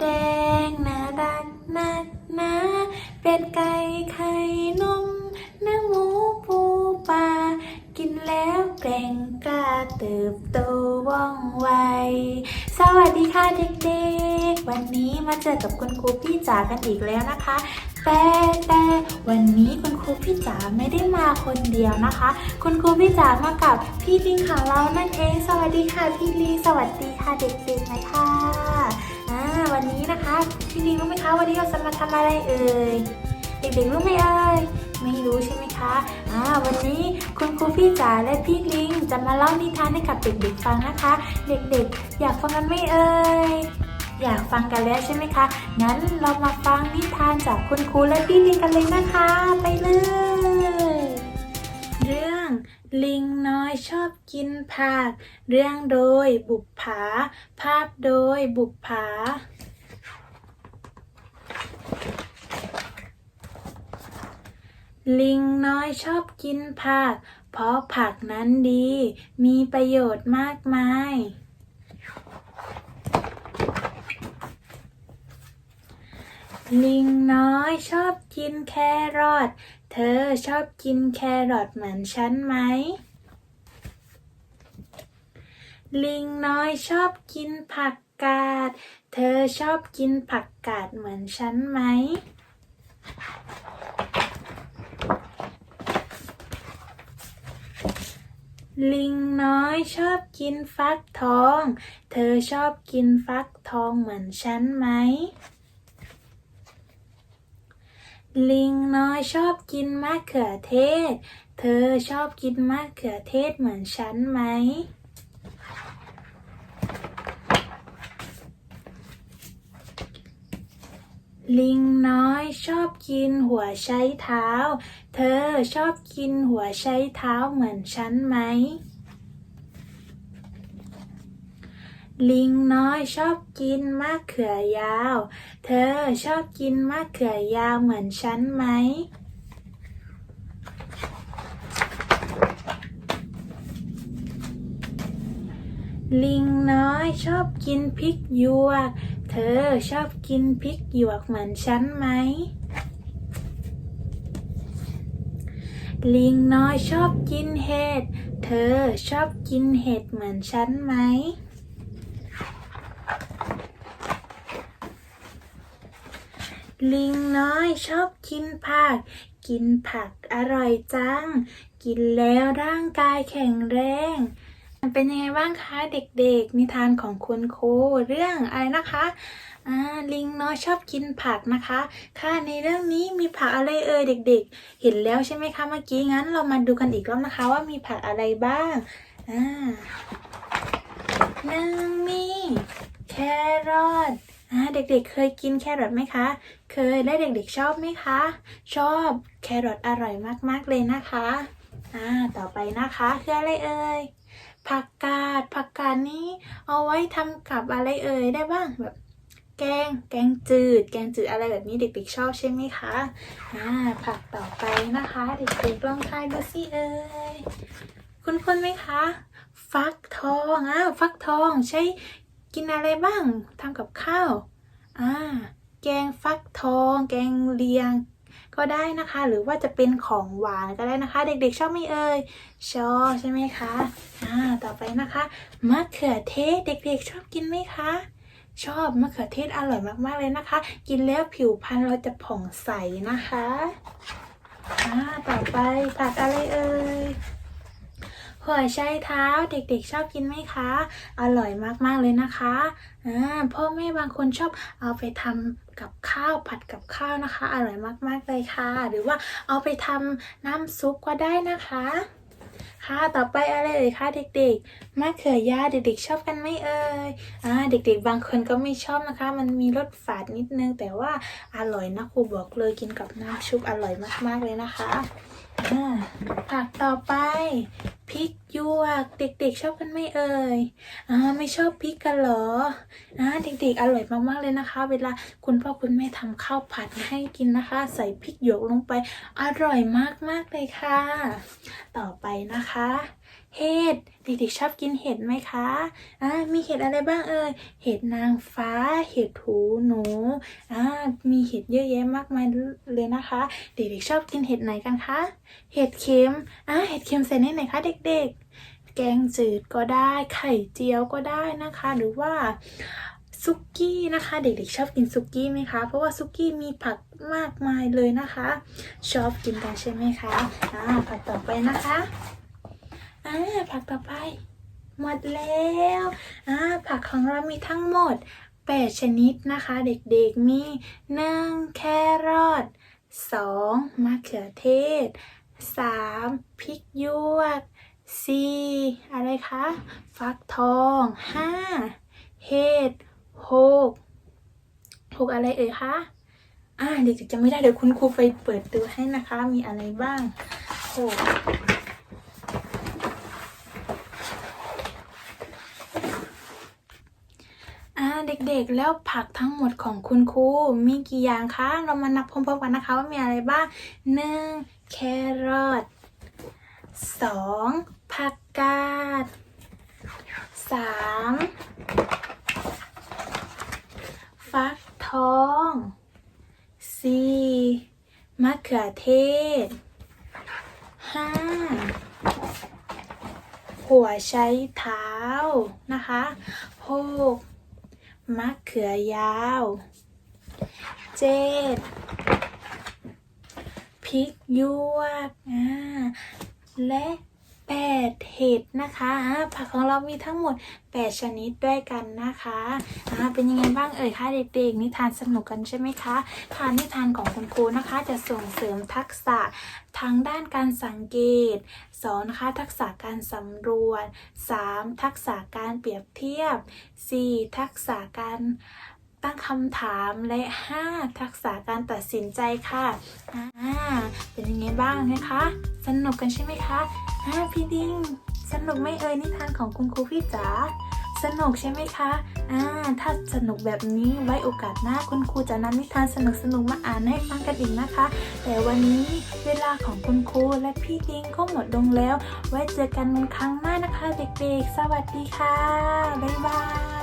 แดงน่ารักนักนะเป็ดไก่ไข่นมเนื้อหมูปูปลากินแล้วแกร่งกล้าเติบโตว่องไว สวัสดีค่ะเด็กๆ วันนี้มาเจอกับคุณครูพี่จ๋ากันอีกแล้วนะคะ แต่แต่วันนี้คุณครูพี่จ๋าไม่ได้มาคนเดียวนะคะ คุณครูพี่จ๋ามากับพี่ลิงของเรานั่นเอง สวัสดีค่ะพี่ลิงสวัสดีค่ะเด็กๆนะคะอ่า วันนี้นะคะพี่ลิงรู้ไหมคะวันนี้เราจะมาทำอะไรเอ่ยเด็กๆรู้ไหมเอ่ยไม่รู้ใช่ไหมคะอ่าวันนี้คุณครูพี่จ๋าและพี่ลิงจะมาเล่านิทานให้กับเด็กๆฟังนะคะ เด็กๆ อยากฟังกันไหมเอ่ยอยากฟังกันแล้วใช่ไหมคะงั้นเรามาฟังนิทานจากคุณครูและพี่ลิงกันเลยนะคะ ไปเลยเรื่องลิงน้อยชอบกินผัก เรื่องโดยบุปผา ภาพโดยบุปผา ลิงน้อยชอบกินผัก เพราะผักนั้นดี มีประโยชน์มากมาย ลิงน้อยชอบกินแครอท เธอชอบกินแครอทเหมือนฉันไหม ลิงน้อยชอบกินผักกาด เธอชอบกินผักกาดเหมือนฉันไหม ลิงน้อยชอบกินฟักทอง เธอชอบกินฟักทองเหมือนฉันไหม ลิงน้อยชอบกินมะเขือเทศ เธอชอบกินมะเขือเทศเหมือนฉันไหม ลิงน้อยชอบกินหัวไชเท้า เธอชอบกินหัวไชเท้าเหมือนฉันไหม ลิงน้อยชอบกินมะเขือยาว เธอชอบกินมะเขือยาวเหมือนฉันไหม ลิงน้อยชอบกินพริกหยวก อชอบกินพริกหยวกเหมือนฉันไหม ลิงน้อยชอบกินเห็ด เธอชอบกินเห็ดเหมือนฉันไหม ลิงน้อยชอบกินผัก กินผักอร่อยจัง กินแล้วร่างกายแข็งแรง เป็นยังไงบ้างคะเด็กๆ นิทานของคุณครูเรื่องอะไรนะคะลิงน้อยชอบกินผักนะคะ ค่ะในเรื่องนี้มีผักอะไรเอ่ยเด็ก ๆ เห็นแล้วใช่ไหมคะเมื่อกี้งั้นเรามาดูกันอีกรอบนะคะ ว่ามีผักอะไรบ้างอ่าหนึ่งมีแครอทอ่าเด็กๆ เคยกินแครอทไหมคะ เคยและเด็กๆชอบไหมคะ ชอบแครอทอร่อยมากๆเลยนะคะอ่าต่อไปนะคะคืออะไรเอ่ย ผักกาดผักกาดนี้เอาไว้ทำกับอะไรเอ่ยได้บ้างแบบ แกง แกงจืด แกงจืดอะไรแบบนี้เด็กๆชอบใช่ไหมคะอ่าผักต่อไปนะคะ เด็กๆลองทายดูสิเอ่ยคุณคุณไหมคะ ฟักทองอ้าวฟักทองใช้กินอะไรบ้างทำกับข้าวอ่าแกงฟักทอง แกงเลียง ก็ได้นะคะ หรือว่าจะเป็นของหวานก็ได้นะคะ เด็กๆชอบไหมเอ่ยชอบใช่ไหมคะอ่าต่อไปนะคะมะเขือเทศเด็กๆ ชอบกินไหมคะชอบมะเขือเทศอร่อยมากๆเลยนะคะ กินแล้วผิวพรรณเราจะผ่องใสนะคะอ่าต่อไปผักอะไรเอ่ยหัวไชเท้าเด็กๆ ชอบกินไหมคะ อร่อยมากๆเลยนะคะอ่าพ่อแม่บางคนชอบเอาไปทำ กับข้าวผัดกับข้าวนะคะ อร่อยมากๆเลยค่ะ หรือว่าเอาไปทำน้ำซุปก็ได้นะคะ ค่ะต่อไปอะไรเอ่ยค่ะเด็กๆมะเขือยาวเด็กๆชอบกันไหมเอ่ยอ่าเด็กๆบางคนก็ไม่ชอบนะคะ มันมีรสฝาดนิดนึง แต่ว่าอร่อยนะครูบอกเลยกินกับน้ำชุบอร่อยมากๆเลยนะคะอ่าผักต่อไปพริกหยวก เด็กๆชอบกันไหมเอ่ยอ่าไม่ชอบพริกกันเหรออ่าเด็กๆอร่อยมากๆเลยนะคะ เวลาคุณพ่อคุณแม่ทำข้าวผัดให้กินนะคะ ใส่พริกหยวกลงไปอร่อยมากๆเลยค่ะ ต่อไปนะคะเห็ด เด็กๆชอบกินเห็ดไหมคะอ่ามีเห็ดอะไรบ้างเอ่ย เห็ดนางฟ้า เห็ดหูหนูอ่ามีเห็ดเยอะแยะมากมายเลยนะคะ เด็กๆชอบกินเห็ดไหนกันคะ เห็ดเข็มอ่าเห็ดเข็มใส่ในไหนคะเด็กๆ แกงจืดก็ได้ ไข่เจียวก็ได้นะคะ หรือว่าซุกี้นะคะ เด็กๆชอบกินซุกี้ไหมคะ เพราะว่าซุกี้มีผักมากมายเลยนะคะ ชอบกินกันใช่ไหมคะอ่าผักต่อไปนะคะ อ่าผักต่อไป หมดแล้วอ่าผักของเรามีทั้งหมด 8 ชนิดนะคะ เด็กๆมี 1 แครอท 2. มะเขือเทศ 3. พริกยวก 4. อะไรคะ ฟักทอง 5. เห็ด 6 6 อะไรเอ่ยคะอ่าเด็กๆจะไม่ได้เดี๋ยวคุณครูไปเปิดดูให้นะคะ มีอะไรบ้าง 6 เด็กๆ แล้วผักทั้งหมดของคุณครูมีกี่อย่างคะ เรามานับพร้อมๆกันนะคะว่ามีอะไรบ้างหนึ่งแครอทสองผักกาดสามฟักทองสี่มะเขือเทศห้าหัวไชเท้านะคะหก มะเขือยาวเจ็ดพริกยวกอ่าและ แปดเห็ดนะคะอ่าผักของเรามีทั้งหมด 8 ชนิดด้วยกันนะคะอ่าเป็นยังไงบ้างเอ่ยคะเด็กๆ นิทานสนุกกันใช่ไหมคะทานนิทานของคุณครูนะคะ จะส่งเสริมทักษะทางด้านการสังเกตสอนะคะทักษะการสำรวจ 3. ทักษะการเปรียบเทียบ 4. ทักษะการ ตั้งคำถามและ 5. ทักษะการตัดสินใจค่ะอ่าเป็นยังไงบ้างนะคะ สนุกกันใช่ไหมคะอ่าพี่ดิ้งสนุกไหม่เอ่ยนิทานของคุณครูพี่จ๋าสนุกใช่ไหมคะ อ่า ถ้าสนุกแบบนี้ไว้โอกาสหน้าคุณครูจะนำนิทานสนุกๆมาอ่านให้ฟังกันอีกนะคะ แต่วันนี้เวลาของคุณครูและพี่ดิ้งก็หมดลงแล้ว ไว้เจอกันครั้งหน้านะคะเด็กๆ สวัสดีค่ะ บ๊ายบาย